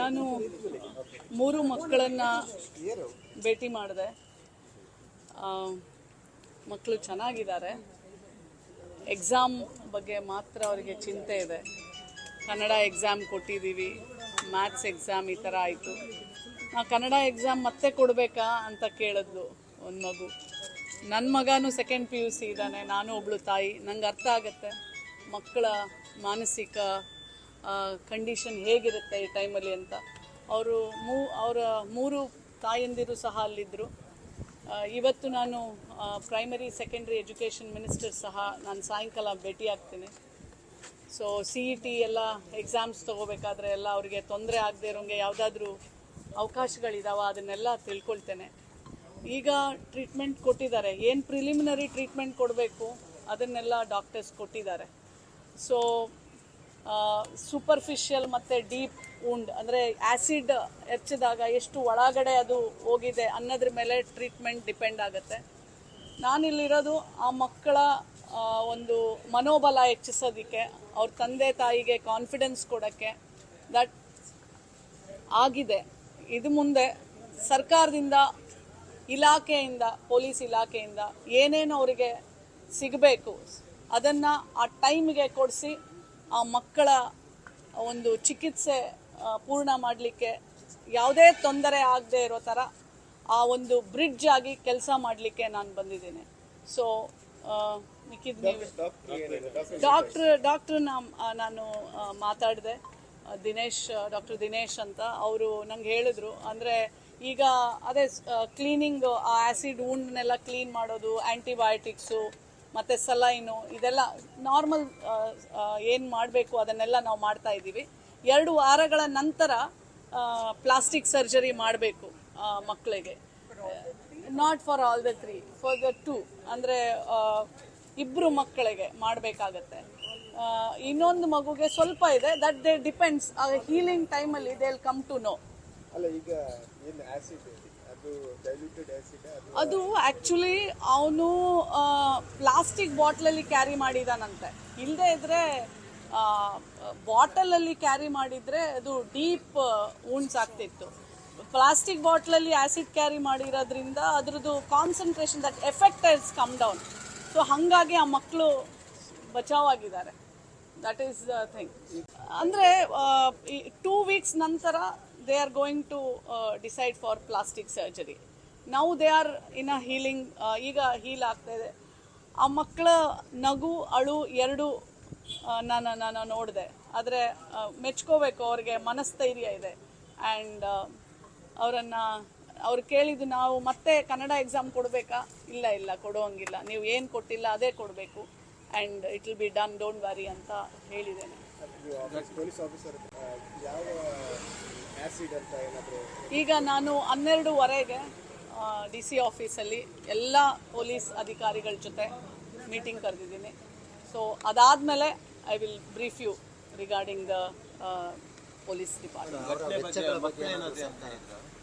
ನಾನು ಮೂರು ಮಕ್ಕಳನ್ನ ಭೇಟಿ ಮಾಡಿದೆ. ಮಕ್ಕಳು ಚೆನ್ನಾಗಿದ್ದಾರೆ. ಎಕ್ಸಾಮ್ ಬಗ್ಗೆ ಮಾತ್ರ ಅವರಿಗೆ ಚಿಂತೆ ಇದೆ. ಕನ್ನಡ ಎಕ್ಸಾಮ್ ಕೊಟ್ಟಿದ್ದೀವಿ. ಮ್ಯಾಥ್ಸ್ ಎಕ್ಸಾಮ್ ಈ ಥರ ಆಯಿತು. ನಾ ಕನ್ನಡ ಎಕ್ಸಾಮ್ ಮತ್ತೆ ಕೊಡಬೇಕಾ ಅಂತ ಕೇಳಿದ್ಲು ಒಂದು ಮಗು. ನನ್ನ ಮಗನೂ ಸೆಕೆಂಡ್ ಪಿ ಯು ಸಿ ಇದ್ದಾನೆ. ನಾನು ಒಬ್ಳು ತಾಯಿ. ನಂಗೆ ಅರ್ಥ ಆಗುತ್ತೆ. ಮಕ್ಕಳ ಮಾನಸಿಕ ಕಂಡೀಷನ್ ಹೇಗಿರುತ್ತೆ ಈ ಟೈಮಲ್ಲಿ ಅಂತ. ಅವರು ಮೂ, ಅವರ ಮೂರು ತಾಯಂದಿರು ಸಹ ಅಲ್ಲಿದ್ದರು ಇವತ್ತು ನಾನು ಪ್ರೈಮರಿ ಸೆಕೆಂಡ್ರಿ ಎಜುಕೇಷನ್ ಮಿನಿಸ್ಟರ್ ಸಹ ನಾನು ಸಾಯಂಕಾಲ ಭೇಟಿ ಆಗ್ತೀನಿ. ಸೊ ಸಿ ಇ ಟಿ ಎಲ್ಲ ಎಕ್ಸಾಮ್ಸ್ ತೊಗೋಬೇಕಾದ್ರೆ ಎಲ್ಲ ಅವರಿಗೆ ತೊಂದರೆ ಆಗದೆ ಇರೋಂಗೆ ಯಾವುದಾದ್ರೂ ಅವಕಾಶಗಳಿದಾವ ಅದನ್ನೆಲ್ಲ ತಿಳ್ಕೊಳ್ತೇನೆ. ಈಗ ಟ್ರೀಟ್ಮೆಂಟ್ ಕೊಟ್ಟಿದ್ದಾರೆ. ಏನು ಪ್ರಿಲಿಮಿನರಿ ಟ್ರೀಟ್ಮೆಂಟ್ ಕೊಡಬೇಕು, ಅದನ್ನೆಲ್ಲ ಡಾಕ್ಟರ್ಸ್ ಕೊಟ್ಟಿದ್ದಾರೆ. ಸೊ ಸೂಪರ್ಫಿಷಿಯಲ್ ಮತ್ತು ಡೀಪ್ ಉಂಡ್ ಅಂದರೆ ಆ್ಯಸಿಡ್ ಹೆಚ್ಚಿದಾಗ ಎಷ್ಟು ಒಳಗಡೆ ಅದು ಹೋಗಿದೆ ಅನ್ನೋದ್ರ ಮೇಲೆ ಟ್ರೀಟ್ಮೆಂಟ್ ಡಿಪೆಂಡ್ ಆಗುತ್ತೆ. ನಾನಿಲ್ಲಿರೋದು ಆ ಮಕ್ಕಳ ಒಂದು ಮನೋಬಲ ಹೆಚ್ಚಿಸೋದಕ್ಕೆ, ಅವ್ರ ತಂದೆ ತಾಯಿಗೆ ಕಾನ್ಫಿಡೆನ್ಸ್ ಕೊಡೋಕ್ಕೆ. ದಟ್ ಆಗಿದೆ. ಇದು ಮುಂದೆ ಸರ್ಕಾರದಿಂದ, ಇಲಾಖೆಯಿಂದ, ಪೊಲೀಸ್ ಇಲಾಖೆಯಿಂದ ಏನೇನು ಅವರಿಗೆ ಸಿಗಬೇಕು, ಅದನ್ನು ಆ ಟೈಮ್ಗೆ ಕೊಡಿಸಿ ಆ ಮಕ್ಕಳ ಒಂದು ಚಿಕಿತ್ಸೆ ಪೂರ್ಣ ಮಾಡಲಿಕ್ಕೆ ಯಾವುದೇ ತೊಂದರೆ ಆಗದೆ ಇರೋ ಥರ ಆ ಒಂದು ಬ್ರಿಡ್ಜ್ ಆಗಿ ಕೆಲಸ ಮಾಡಲಿಕ್ಕೆ ನಾನು ಬಂದಿದ್ದೇನೆ. ಸೊ ಮಿಕ್ಕಿದ ನೀವು. ಡಾಕ್ಟ್ರ್ ಡಾಕ್ಟ್ರ್ ನಾನು ಮಾತಾಡಿದೆ. ದಿನೇಶ್ ಡಾಕ್ಟರ್ ದಿನೇಶ್ ಅಂತ ಅವರು ನಂಗೆ ಹೇಳಿದ್ರು. ಅಂದರೆ ಈಗ ಅದೇ ಕ್ಲೀನಿಂಗ್ ಆ ಆ್ಯಸಿಡ್ ಉಂಡ್ನೆಲ್ಲ ಕ್ಲೀನ್ ಮಾಡೋದು ಆ್ಯಂಟಿಬಯೋಟಿಕ್ಸು ಮತ್ತು ಸಲೈನು ಇದೆಲ್ಲ ನಾರ್ಮಲ್ ಏನು ಮಾಡಬೇಕು ಅದನ್ನೆಲ್ಲ ನಾವು ಮಾಡ್ತಾ ಇದ್ದೀವಿ. ಎರಡು ವಾರಗಳ ನಂತರ ಪ್ಲಾಸ್ಟಿಕ್ ಸರ್ಜರಿ ಮಾಡಬೇಕು ಮಕ್ಕಳಿಗೆ not for all the three for the two ಅಂದರೆ ಇಬ್ಬರು ಮಕ್ಕಳಿಗೆ ಮಾಡಬೇಕಾಗತ್ತೆ. ಇನ್ನೊಂದು ಮಗುಗೆ ಸ್ವಲ್ಪ ಇದೆ ದಟ್ ದೇ ಡಿಪೆಂಡ್ಸ್ ಹೀಲಿಂಗ್ ಟೈಮಲ್ಲಿ they will come to know ಅಲ್ಲ, ಈಗ ಏನು ಆಸಿಡ್ ಅದು ಆ್ಯಕ್ಚುಲಿ ಅವನು ಪ್ಲಾಸ್ಟಿಕ್ ಬಾಟ್ಲಲ್ಲಿ ಕ್ಯಾರಿ ಮಾಡಿದಾನಂತೆ. ಇಲ್ಲದೆ ಇದ್ರೆ ಬಾಟಲಲ್ಲಿ ಕ್ಯಾರಿ ಮಾಡಿದ್ರೆ ಅದು ಡೀಪ್ ಊಂಡ್ಸ್ ಆಗ್ತಿತ್ತು. ಪ್ಲಾಸ್ಟಿಕ್ ಬಾಟ್ಲಲ್ಲಿ ಆ್ಯಸಿಡ್ ಕ್ಯಾರಿ ಮಾಡಿರೋದ್ರಿಂದ ಅದ್ರದ್ದು concentration that effect is come down so ಹಾಗಾಗಿ ಆ ಮಕ್ಕಳು ಬಚಾವ್ ಆಗಿದ್ದಾರೆ ದಟ್ ಈಸ್ ಥಿಂಗ್ ಅಂದರೆ ಟೂ ವೀಕ್ಸ್ ನಂತರ they are going to decide for plastic surgery ನಾವು they are in a healing ಈಗ ಹೀಲ್ ಆಗ್ತಾ ಇದೆ. ಆ ಮಕ್ಕಳ ನಗು, ಅಳು ಎರಡು ನಾನು ನಾನು ನೋಡಿದೆ. ಆದರೆ ಮೆಚ್ಕೋಬೇಕು, ಅವ್ರಿಗೆ ಮನಸ್ಥೈರ್ಯ ಇದೆ. ಆ್ಯಂಡ್ ಅವರನ್ನು, ಅವ್ರು ಕೇಳಿದ್ದು ನಾವು ಮತ್ತೆ ಕನ್ನಡ ಎಕ್ಸಾಮ್ ಕೊಡಬೇಕಾ? ಇಲ್ಲ ಇಲ್ಲ, ಕೊಡೋಂಗಿಲ್ಲ. ನೀವು ಏನು ಕೊಟ್ಟಿಲ್ಲ, ಅದೇ ಕೊಡಬೇಕು. And it will be done don't worry ಅಂತ ಹೇಳಿದ್ದೇನೆ. ಈಗ ನಾನು ಹನ್ನೆರಡುವರೆಗೆ ಡಿ ಸಿ ಆಫೀಸಲ್ಲಿ ಎಲ್ಲ ಪೊಲೀಸ್ ಅಧಿಕಾರಿಗಳ ಜೊತೆ ಮೀಟಿಂಗ್ ಕರೆದಿದ್ದೀನಿ. ಸೊ ಅದಾದಮೇಲೆ I will brief you regarding the police department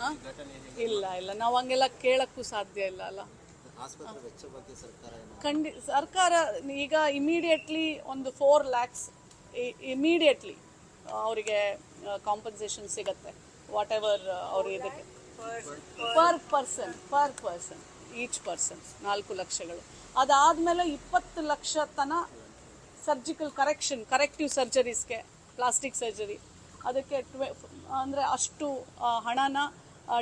ಹಾಂ? ಇಲ್ಲ ಇಲ್ಲ. ನಾವು ಹಂಗೆಲ್ಲ ಕೇಳೋಕ್ಕೂ ಸಾಧ್ಯ ಇಲ್ಲ ಅಲ್ಲ? ಆಸ್ಪತ್ರೆ ವೆಚ್ಚ ಬಗ್ಗೆ ಸರ್ಕಾರ ಏನು ಖಂಡಿ ಸರ್ಕಾರ ಈಗ ಇಮಿಡಿಯೇಟ್ಲಿ ಒಂದು ಫೋರ್ ಲ್ಯಾಕ್ಸ್ ಇಮಿಡಿಯೇಟ್ಲಿ ಅವರಿಗೆ ಕಾಂಪನ್ಸೇಷನ್ ಸಿಗುತ್ತೆ. ವಾಟ್ ಎವರ್ ಅವ್ರ ಇದಕ್ಕೆ. Per person per person each person ನಾಲ್ಕು ಲಕ್ಷಗಳು. ಅದಾದಮೇಲೆ ಇಪ್ಪತ್ತು ಲಕ್ಷ ತನ ಸರ್ಜಿಕಲ್ ಕರೆಕ್ಷನ್ ಕರೆಕ್ಟಿವ್ ಸರ್ಜರೀಸ್ಗೆ ಪ್ಲಾಸ್ಟಿಕ್ ಸರ್ಜರಿ ಅದಕ್ಕೆ ಟ್ವೆ ಅಂದರೆ ಅಷ್ಟು ಹಣನ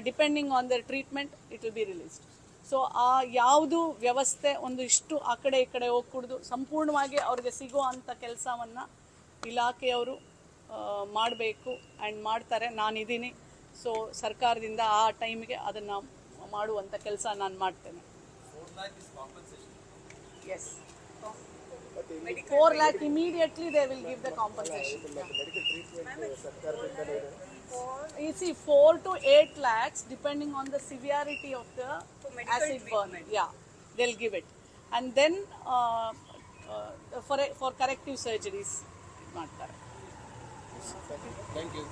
depending on their treatment it will be released so ಆ ಯಾವುದು ವ್ಯವಸ್ಥೆ ಒಂದು ಇಷ್ಟು ಆ ಕಡೆ ಈ ಕಡೆ ಹೋಗ್ಕೂಡ್ದು ಸಂಪೂರ್ಣವಾಗಿ ಅವ್ರಿಗೆ ಸಿಗೋ ಅಂಥ ಕೆಲಸವನ್ನು ಇಲಾಖೆಯವರು ಮಾಡಬೇಕು ಆ್ಯಂಡ್ ಮಾಡ್ತಾರೆ. ನಾನು ಇದೀನಿ ಸೊ ಸರ್ಕಾರದಿಂದ ಆ ಟೈಮ್ಗೆ ಅದನ್ನು ಮಾಡುವಂಥ ಕೆಲಸ ನಾನು ಮಾಡ್ತೇನೆ. Yes four lakh immediately they will give the compensation is ಈ four to eight lakhs depending on the severity of the acid burn yeah they'll give it and then for for corrective surgeries ಮಾಡ್ತಾರೆ. Thank you